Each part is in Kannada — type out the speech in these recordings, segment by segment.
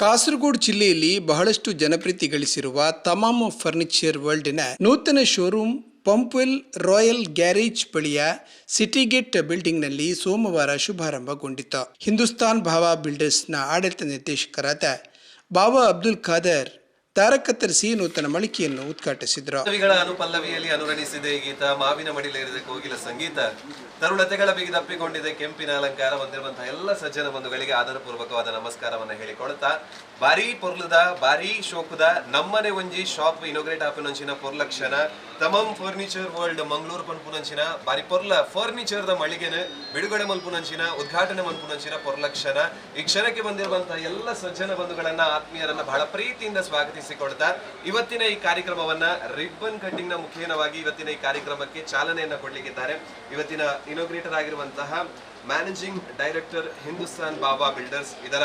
ಕಾಸರಗೋಡು ಜಿಲ್ಲೆಯಲ್ಲಿ ಬಹಳಷ್ಟು ಜನಪ್ರೀತಿ ಗಳಿಸಿರುವ ತಮಾಮ್ ಫರ್ನಿಚರ್ ವರ್ಲ್ಡ್ನ ನೂತನ ಶೋರೂಮ್ ಪಂಪ್ವೆಲ್ ರಾಯಲ್ ಗ್ಯಾರೇಜ್ ಬಳಿಯ ಸಿಟಿಗೇಟ್ ಬಿಲ್ಡಿಂಗ್ನಲ್ಲಿ ಸೋಮವಾರ ಶುಭಾರಂಭಗೊಂಡಿತು. ಹಿಂದೂಸ್ತಾನ್ ಭಾವಾ ಬಿಲ್ಡರ್ಸ್ನ ಆಡಳಿತ ನಿರ್ದೇಶಕರಾದ ಬಾಬಾ ಅಬ್ದುಲ್ ಖಾದರ್ ದಾರ ಸಿ ನೂತನ ಮಳಿಕೆಯನ್ನು ಉದ್ಘಾಟಿಸಿದ್ರು. ಕವಿಗಳ ಅನುಪಲ್ಲವಿಯಲ್ಲಿ ಅನುರಣಿಸಿದೆ ಗೀತ ಮಾವಿನ ಮಡಿಲೇರಿದ ಕೋಗಿಲ ಸಂಗೀತ. ತರುಣತೆಗಳ ಬಿಗಿದಪ್ಪಿಕೊಂಡಿದೆ ಕೆಂಪಿನ ಅಲಂಕಾರ ಹೊಂದಿರುವಂತಹ ಎಲ್ಲ ಸಜ್ಜನ ಬಂಧುಗಳಿಗೆ ಆಧಾರಪೂರ್ವಕವಾದ ನಮಸ್ಕಾರವನ್ನು ಹೇಳಿಕೊಳ್ತಾ ಬಾರಿ ಪೊರ್ಲದ ಬಾರಿ ಶೋಕದ, ನಮ್ಮನೆ ಒಂಜಿ ಶಾಪ್ ಇನೋಗ್ರೇಟ್ ಆಪಿನಂಚಿನ ಪೊರ್ಲಕ್ಷಣ ತಮಮ್ ಫರ್ನಿಚರ್ ವರ್ಲ್ಡ್ ಮಂಗಳೂರು ಪನ್ಪುನಂಚಿನ ಬಾರಿ ಪೊರ್ಲ ಫರ್ನಿಚರ್ ದ ಮಳಿಗೆನ ಬಿಡುಗಡೆ ಮಲ್ಪುನಂಚಿನ, ಉದ್ಘಾಟನೆ ಮಲ್ಪುನಂಚಿನ ಪೊರ್ಲಕ್ಷಣ. ಈ ಕ್ಷಣಕ್ಕೆ ಬಂದಿರುವಂತಹ ಎಲ್ಲ ಸಜ್ಜನ ಬಂಧುಗಳನ್ನ, ಆತ್ಮೀಯರನ್ನ ಬಹಳ ಪ್ರೀತಿಯಿಂದ ಸ್ವಾಗತಿಸಿಕೊಳ್ತಾ ಇವತ್ತಿನ ಈ ಕಾರ್ಯಕ್ರಮವನ್ನ ರಿಬ್ಬನ್ ಕಟ್ಟಿಂಗ್ನ ಮುಖೇನವಾಗಿ ಇವತ್ತಿನ ಈ ಕಾರ್ಯಕ್ರಮಕ್ಕೆ ಚಾಲನೆಯನ್ನ ಕೊಡ್ಲಿಕ್ಕಿದ್ದಾರೆ. ಇವತ್ತಿನ ಇನೋಗ್ರೇಟರ್ ಆಗಿರುವಂತಹ managing director Hindustan Baba builders ಇದರ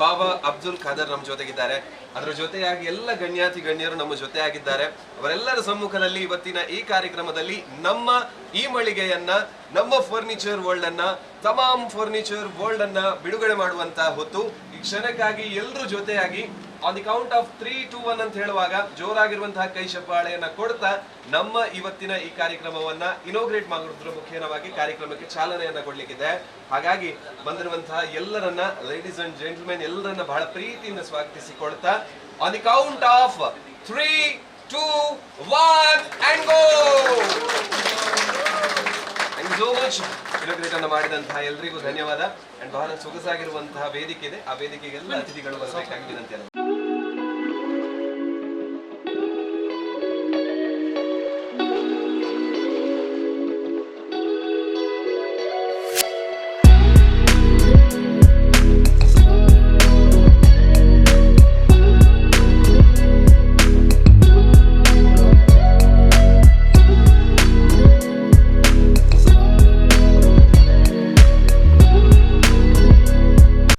ಬಾಬಾ ಅಬ್ದುಲ್ ಖಾದರ್ ನಮ್ಮ ಜೊತೆಗಿದ್ದಾರೆ. ಅದರ ಜೊತೆಯಾಗಿ ಎಲ್ಲ ಗಣ್ಯಾತಿ ಗಣ್ಯರು ನಮ್ಮ ಜೊತೆಯಾಗಿದ್ದಾರೆ. ಅವರೆಲ್ಲರ ಸಮ್ಮುಖದಲ್ಲಿ ಇವತ್ತಿನ ಈ ಕಾರ್ಯಕ್ರಮದಲ್ಲಿ ನಮ್ಮ ಈ ಮಳಿಗೆಯನ್ನ, ನಮ್ಮ ಫರ್ನಿಚರ್ ವರ್ಲ್ಡ್ ಅನ್ನ, ತಮಾಮ್ ಫರ್ನಿಚರ್ ವರ್ಲ್ಡ್ ಅನ್ನ ಬಿಡುಗಡೆ ಮಾಡುವಂತಹ ಹೊತ್ತು ಈ ಕ್ಷಣಕ್ಕಾಗಿ ಎಲ್ಲರೂ ಜೊತೆಯಾಗಿ on the count of three two one ಅಂತ ಹೇಳುವಾಗ ಜೋರಾಗಿರುವಂತಹ ಕೈ ಶಬ್ಬಾಳೆಯನ್ನ ಕೊಡ್ತಾ ನಮ್ಮ ಇವತ್ತಿನ ಈ ಕಾರ್ಯಕ್ರಮವನ್ನ ಇನೋಗ್ರೇಟ್ ಮಾಡೋದ್ರ ಮುಖೇನವಾಗಿ ಕಾರ್ಯಕ್ರಮಕ್ಕೆ ಚಾಲನೆಯನ್ನ ಕೊಡ್ಲಿಕ್ಕಿದೆ. ಹಾಗಾಗಿ ಬಂದಿರುವಂತಹ ಎಲ್ಲರನ್ನ ಲೇಡೀಸ್ ಅಂಡ್ ಜೆಂಟಲ್ಮೆನ್ ಎಲ್ಲರನ್ನ ಬಹಳ ಪ್ರೀತಿಯಿಂದ ಸ್ವಾಗತಿಸಿಕೊಳ್ತಾ on the count of three two one and go so much inaugurate ಅನ್ನು ಮಾಡಿದಂತಹ ಎಲ್ರಿಗೂ ಧನ್ಯವಾದ. ಅಂಡ್ ಬಹಳ ಸೊಗಸಾಗಿರುವಂತಹ ವೇದಿಕೆ ಇದೆ. ಆ ವೇದಿಕೆಗೆಲ್ಲ ಅತಿಥಿಗಳು ಅತಿಥಿಗಳು ಅಂತ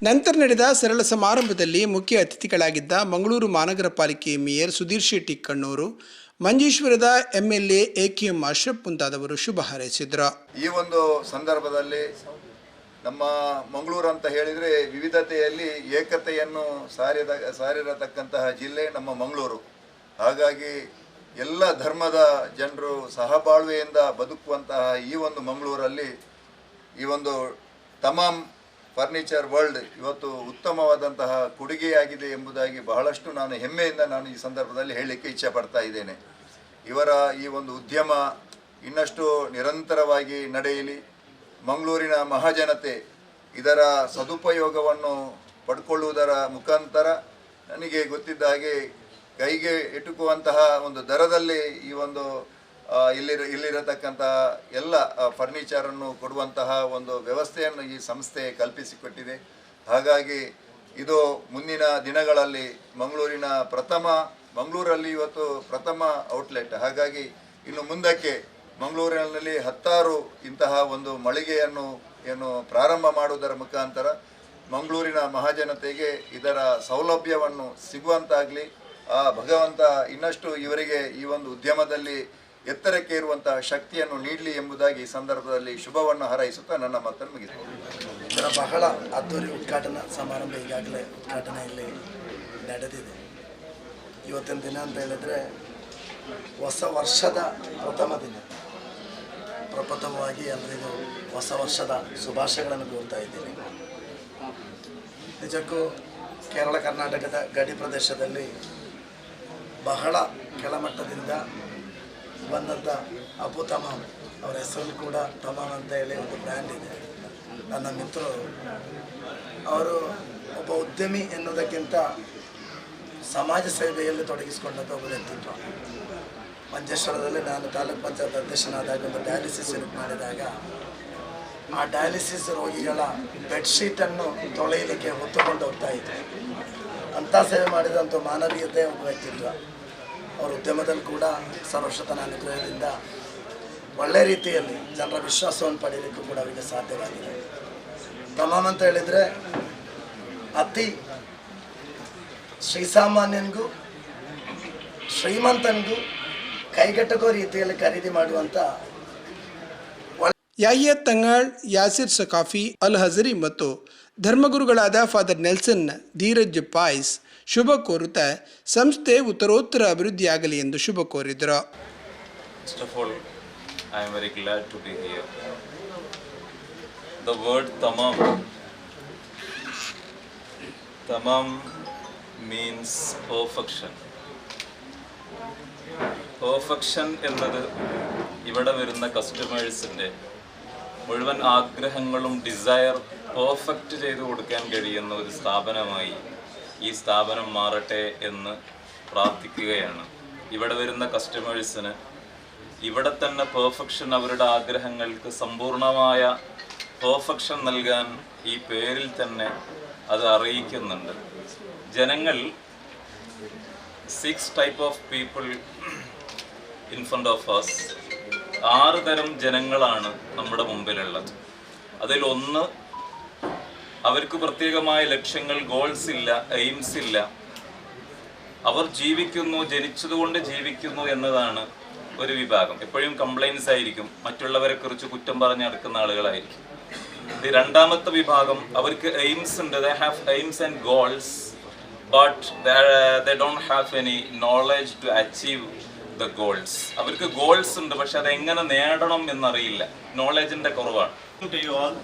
ನಂತರ ನಡೆದ ಸರಳ ಸಮಾರಂಭದಲ್ಲಿ ಮುಖ್ಯ ಅತಿಥಿಗಳಾಗಿದ್ದ ಮಂಗಳೂರು ಮಹಾನಗರ ಪಾಲಿಕೆ mayor Sudhir Shetty Kannur, ಮಂಜೇಶ್ವರದ MLA A K M Ashraf ಮುಂತಾದವರು ಶುಭ ಹಾರೈಸಿದರು. ಈ ಒಂದು ಸಂದರ್ಭದಲ್ಲಿ ನಮ್ಮ ಮಂಗಳೂರು ಅಂತ ಹೇಳಿದರೆ ವಿವಿಧತೆಯಲ್ಲಿ ಏಕತೆಯನ್ನು ಸಾರಿದ, ಸಾರಿರತಕ್ಕಂತಹ ಜಿಲ್ಲೆ ನಮ್ಮ ಮಂಗಳೂರು. ಹಾಗಾಗಿ ಎಲ್ಲ ಧರ್ಮದ ಜನರು ಸಹಬಾಳ್ವೆಯಿಂದ ಬದುಕುವಂತಹ ಈ ಒಂದು ಮಂಗಳೂರಲ್ಲಿ ಈ ಒಂದು ತಮಾಮ್ ಫರ್ನಿಚರ್ ವರ್ಲ್ಡ್ ಇವತ್ತು ಉತ್ತಮವಾದಂತಹ ಕೊಡುಗೆಯಾಗಿದೆ ಎಂಬುದಾಗಿ ಬಹಳಷ್ಟು ನಾನು ಹೆಮ್ಮೆಯಿಂದ ನಾನು ಈ ಸಂದರ್ಭದಲ್ಲಿ ಹೇಳಲಿಕ್ಕೆ ಇಚ್ಛೆ ಪಡ್ತಾ ಇದ್ದೇನೆ. ಇವರ ಈ ಒಂದು ಉದ್ಯಮ ಇನ್ನಷ್ಟು ನಿರಂತರವಾಗಿ ನಡೆಯಲಿ. ಮಂಗಳೂರಿನ ಮಹಾಜನತೆ ಇದರ ಸದುಪಯೋಗವನ್ನು ಪಡ್ಕೊಳ್ಳುವುದರ ಮುಖಾಂತರ ನನಗೆ ಗೊತ್ತಿದ್ದ ಹಾಗೆ ಕೈಗೆ ಎಟುಕುವಂತಹ ಒಂದು ದರದಲ್ಲಿ ಈ ಒಂದು ಆ, ಇಲ್ಲಿರ ಇಲ್ಲಿರತಕ್ಕಂತಹ ಎಲ್ಲ ಫರ್ನಿಚರನ್ನು ಕೊಡುವಂತಹ ಒಂದು ವ್ಯವಸ್ಥೆಯನ್ನು ಈ ಸಂಸ್ಥೆ ಕಲ್ಪಿಸಿಕೊಟ್ಟಿದೆ. ಹಾಗಾಗಿ ಇದು ಮುಂದಿನ ದಿನಗಳಲ್ಲಿ ಮಂಗಳೂರಿನ ಪ್ರಥಮ ಮಂಗಳೂರಲ್ಲಿ ಇವತ್ತು ಪ್ರಥಮ ಔಟ್ಲೆಟ್. ಹಾಗಾಗಿ ಇನ್ನು ಮುಂದಕ್ಕೆ ಮಂಗಳೂರಿನಲ್ಲಿ ಹತ್ತಾರು ಇಂತಹ ಒಂದು ಮಳಿಗೆಯನ್ನು ಏನು ಪ್ರಾರಂಭ ಮಾಡುವುದರ ಮುಖಾಂತರ ಮಂಗಳೂರಿನ ಮಹಾಜನತೆಗೆ ಇದರ ಸೌಲಭ್ಯವನ್ನು ಸಿಗುವಂತಾಗಲಿ ಆ ಭಗವಂತ ಇನ್ನಷ್ಟು ಇವರಿಗೆ ಈ ಒಂದು ಉದ್ಯಮದಲ್ಲಿ ಎತ್ತರಕ್ಕೆ ಇರುವಂತಹ ಶಕ್ತಿಯನ್ನು ನೀಡಲಿ ಎಂಬುದಾಗಿ ಈ ಸಂದರ್ಭದಲ್ಲಿ ಶುಭವನ್ನು ಹಾರೈಸುತ್ತಾ ನನ್ನ ಮಾತನ್ನು ಮುಗಿಸ್ತೇನೆ ಇದರ ಬಹಳ ಅದ್ದೂರಿ ಉದ್ಘಾಟನಾ ಸಮಾರಂಭ ಈಗಾಗಲೇ ಉದ್ಘಾಟನೆಯಲ್ಲಿ ನಡೆದಿದೆ. ಇವತ್ತಿನ ದಿನ ಅಂತ ಹೇಳಿದ್ರೆ ಹೊಸ ವರ್ಷದ ಪ್ರಥಮ ದಿನ. ಪ್ರಪ್ರಥಮವಾಗಿ ಎಲ್ಲರಿಗೂ ಹೊಸ ವರ್ಷದ ಶುಭಾಶಯಗಳನ್ನು ಕೋರ್ತಾ ಇದ್ದೀನಿ. ನಿಜಕ್ಕೂ ಕೇರಳ ಕರ್ನಾಟಕದ ಗಡಿ ಪ್ರದೇಶದಲ್ಲಿ ಬಹಳ ಕೆಳಮಟ್ಟದಿಂದ ಬಂದಂಥ ಅಪ್ಪು ತಮಾಮ್ ಅವರ ಹೆಸರಲ್ಲಿ ಕೂಡ ತಮಾಮ್ ಅಂತ ಹೇಳಿ ಒಂದು ಬ್ರ್ಯಾಂಡ್ ಇದೆ. ನನ್ನ ಮಿತ್ರರು. ಅವರು ಒಬ್ಬ ಉದ್ಯಮಿ ಎನ್ನುವುದಕ್ಕಿಂತ ಸಮಾಜ ಸೇವೆಯಲ್ಲಿ ತೊಡಗಿಸಿಕೊಂಡಂಥ ಒಬ್ಬ ವ್ಯಕ್ತಿತ್ವ. ಮಂಜೇಶ್ವರದಲ್ಲಿ ನಾನು ತಾಲೂಕ್ ಪಂಚಾಯತ್ ಅಧ್ಯಕ್ಷನಾದಾಗ ಒಂದು ಡಯಾಲಿಸಿಸ್ ಯೂನಿಟ್ ಮಾಡಿದಾಗ ಆ ಡಯಾಲಿಸಿಸ್ ರೋಗಿಗಳ ಬೆಡ್ಶೀಟನ್ನು ತೊಳೆಯಲಿಕ್ಕೆ ಹೊತ್ತುಕೊಂಡು ಹೋಗ್ತಾ ಇದ್ದೆ. ಅಂಥ ಸೇವೆ ಮಾಡಿದಂಥ ಮಾನವೀಯತೆ ಒಬ್ಬ ವ್ಯಕ್ತಿತ್ವ. ಅವರ ಉದ್ಯಮದಲ್ಲಿ ಕೂಡ ಸರ್ವಶತನ ಅನುಗ್ರಹದಿಂದ ಒಳ್ಳೆ ರೀತಿಯಲ್ಲಿ ಜನರ ವಿಶ್ವಾಸವನ್ನು ಪಡೆಯಲಿಕ್ಕೂ ಕೂಡ ಅವರಿಗೆ ಸಾಧ್ಯವಾಗಿದೆ. ತಮಾಮ್ ಅಂತ ಹೇಳಿದರೆ ಅತಿ ಶ್ರೀಸಾಮಾನ್ಯನಿಗೂ ಶ್ರೀಮಂತನಿಗೂ ಕೈಗೆಟಕೋ ರೀತಿಯಲ್ಲಿ ಖರೀದಿ ಮಾಡುವಂಥ ಯಾಯ ತಂಗಾಳ್, ಯಾಸಿರ್ ಸಕಾಫಿ ಅಲ್ ಹಜರಿ ಮತ್ತು ಧರ್ಮಗುರುಗಳಾದ ಫಾದರ್ ನೆಲ್ಸನ್, ಧೀರಜ್ ಪಾಯ್ಸ್ ಶುಭ ಕೋರುತ್ತಾ ಸಂಸ್ಥೆ ಉತ್ತರೋತ್ತರ ಅಭಿವೃದ್ಧಿಯಾಗಲಿ ಎಂದು ಶುಭ ಕೋರಿದರು First of all, I am very glad to be here. The word tamam. Tamam means perfection. Perfection എന്നത് ഇവിടെ വരുന്ന കസ്റ്റമേഴ്സിൻ്റെ മുഴുവൻ ആഗ്രഹങ്ങളും ഡിസയർ പെർഫെക്റ്റ് ചെയ്തു കൊടുക്കാൻ കഴിയുന്ന ഒരു സ്ഥാപനമായി ഈ സ്ഥാപനം മാറട്ടെ എന്ന് പ്രാർത്ഥിക്കുകയാണ്. ഇവിടെ വരുന്ന കസ്റ്റമേഴ്സിന് ഇവിടെ തന്നെ പെർഫെക്ഷൻ അവരുടെ ആഗ്രഹങ്ങൾക്ക് സമ്പൂർണമായ പെർഫെക്ഷൻ നൽകാൻ ഈ പേരിൽ തന്നെ അത് അറിയിക്കുന്നുണ്ട്. ജനങ്ങൾ six type of people in front of us. ആറ് തരം ജനങ്ങളാണ് നമ്മുടെ മുമ്പിലുള്ളത്. അതിൽ ഒന്ന് അവർക്ക് പ്രത്യേകമായ ലക്ഷ്യങ്ങൾ ഗോൾസ് ഇല്ല എയിംസ് ഇല്ല. അവർ ജീവിക്കുന്നു ജനിച്ചതുകൊണ്ട് ജീവിക്കുന്നു എന്നതാണ് ഒരു വിഭാഗം. എപ്പോഴും കംപ്ലൈൻസ് ആയിരിക്കും. മറ്റുള്ളവരെ കുറിച്ച് കുറ്റം പറഞ്ഞ് നടക്കുന്ന ആളുകളായിരിക്കും. രണ്ടാമത്തെ വിഭാഗം. അവർക്ക് എയിംസ് ഉണ്ട്. They have aims and goals but they don't have any knowledge to achieve the goals അവർക്ക് ഗോൾസ് ഉണ്ട് പക്ഷെ അത് എങ്ങനെ നേടണം എന്നറിയില്ല നോളജിന്റെ കുറവാണ് to you you all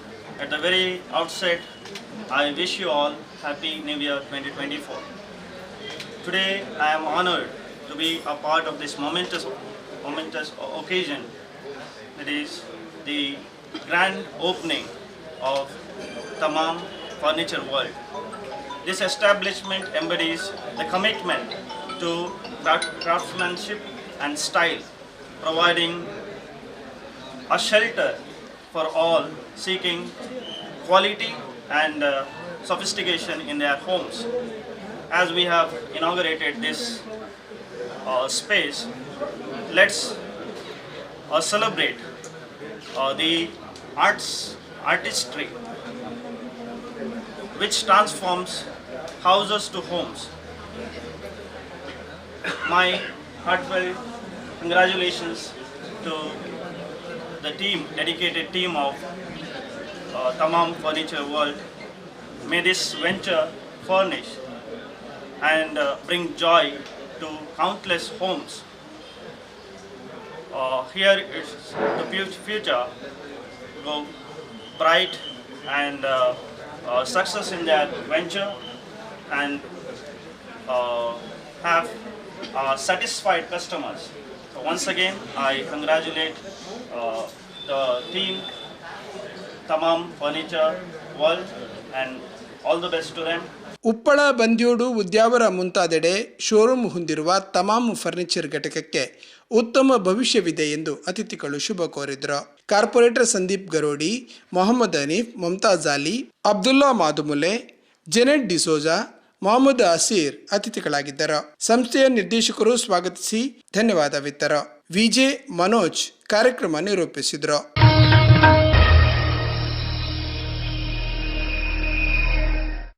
the very outside I wish you all happy new year twenty twenty four today I am honoured to be a part of this momentous occasion that is the grand opening of Tamam Furniture World. This establishment embodies the commitment to craftsmanship and style, providing a shelter for all seeking quality and uh, sophistication in their homes. As we have inaugurated this uh, space, let's uh, celebrate uh, the arts artistry which transforms houses to homes. My heartfelt congratulations to the team, dedicated team of uh, Tamam Furniture World. May this venture furnish and uh, bring joy to countless homes. Uh, here is the future go bright and uh, uh, success in their venture and uh, have uh, satisfied customers. So once again, I congratulate uh, the team, Tamam Furniture World, and all the best to them. Uppala Bandiyod Udyavara ಮುಂತಾದೆಡೆ showroom ಹೊಂದಿರುವ ತಮಾಮ್ ಫರ್ನಿಚರ್ ಘಟಕಕ್ಕೆ ಉತ್ತಮ ಭವಿಷ್ಯವಿದೆ ಎಂದು ಅತಿಥಿಗಳು ಶುಭ ಕೋರಿದರು ಕಾರ್ಪೊರೇಟರ್ ಸಂದೀಪ್ ಗರೋಡಿ ಮೊಹಮ್ಮದ್ ಹನೀಫ್ ಮಮತಾಜ್ ಅಲಿ ಅಬ್ದುಲ್ಲಾ ಮಾದುಮುಲೆ ಜೆನೆಟ್ ಡಿಸೋಜಾ ಮೊಹಮ್ಮದ್ ಅಸೀರ್ ಅತಿಥಿಗಳಾಗಿದ್ದರು. ಸಂಸ್ಥೆಯ ನಿರ್ದೇಶಕರು ಸ್ವಾಗತಿಸಿ ಧನ್ಯವಾದವಿತ್ತರು. ವಿಜೆ ಮನೋಜ್ ಕಾರ್ಯಕ್ರಮ ನಿರೂಪಿಸಿದರು.